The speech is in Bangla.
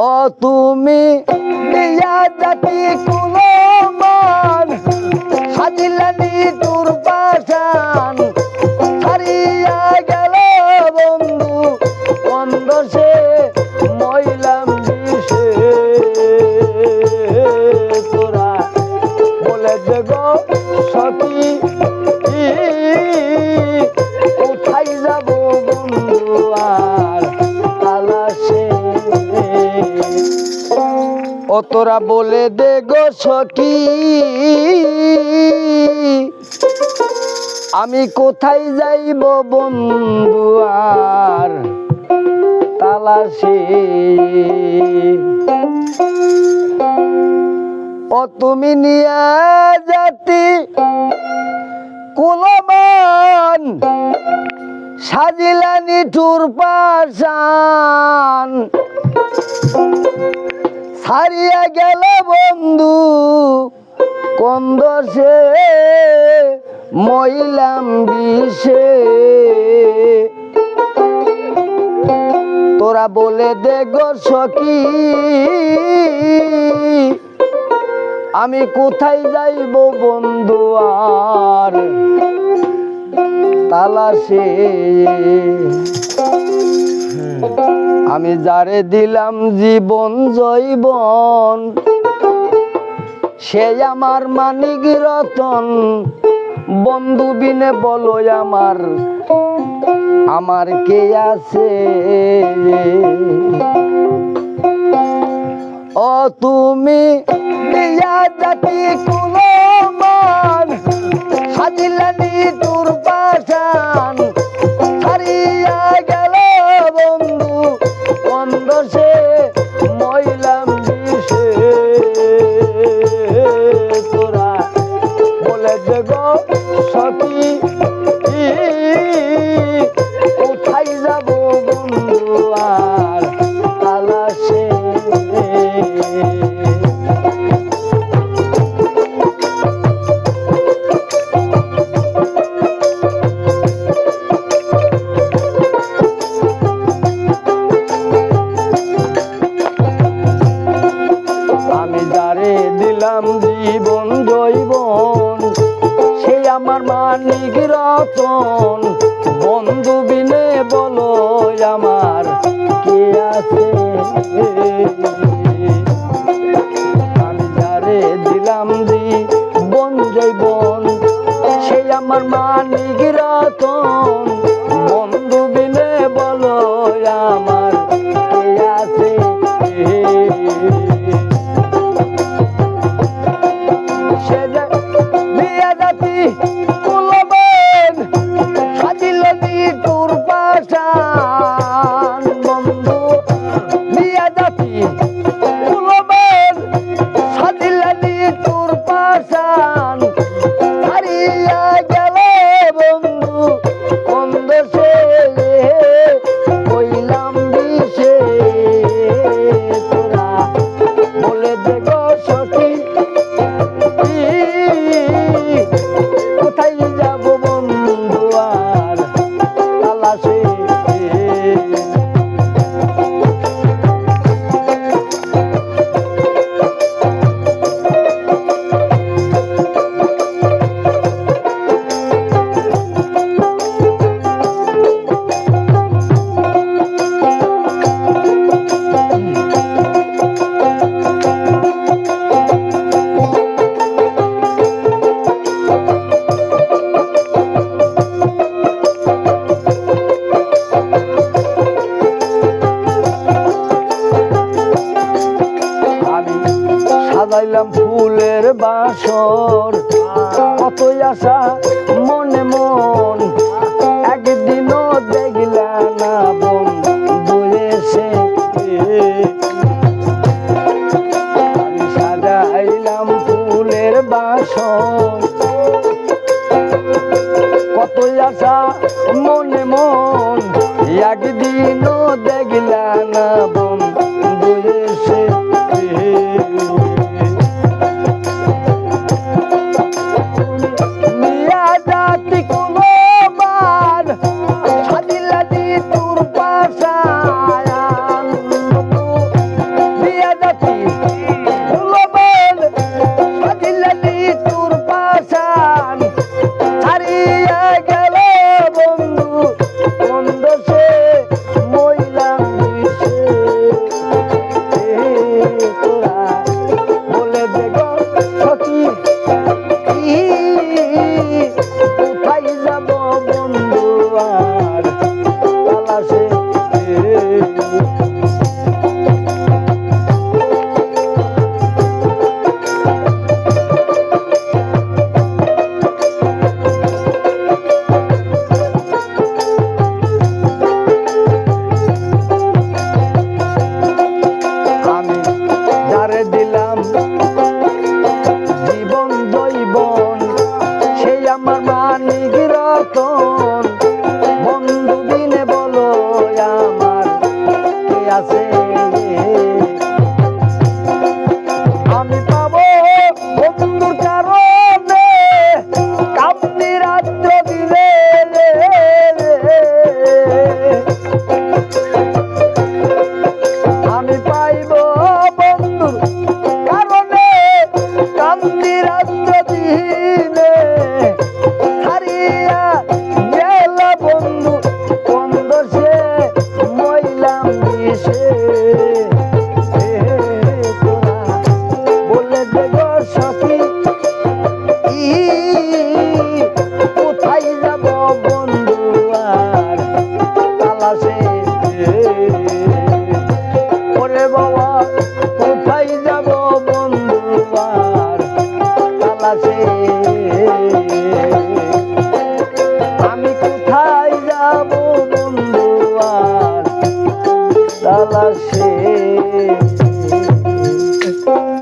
ও তুমি দিয়া জাতি কুলমান সাজিলানি তোর পাশান হারিয়া গেল বন্ধু বন্ধ সে মইলাম ও তোরা বলে দে গো সখী। আমি কোথায় যাইব বন্ধু আর তালাশে? ও তুমি নিয়া জাতি কুলমান সাজিলানি টুর পাশান ছাড়িয়া গেল বন্ধু কন্দসে মইলাম বিষে। তোরা বলে দে গো আমি কোথায় যাইব বন্ধু আর তালাশে? আমি যারে দিলাম জীবন জৈবন, সে আমার মানিক রতন। বন্ধু বিনে বলো আমার আমার কে আছে? ও তুমি দিয়া জাতি কুলমান, সাজিলানি বন্ধ রতন বন্ধু বিনে বলো আমার, কে আছে? আমি যারে দিলাম জীবন সেই আমার মানিক রতন বাসর। কতই আশা, মনে মন, একদিনও দেখলা না বন্ধু এসে। সাজাইলাম ফুলের বাসর। কতই আশা, মনে মন, একদিনও hace আছে।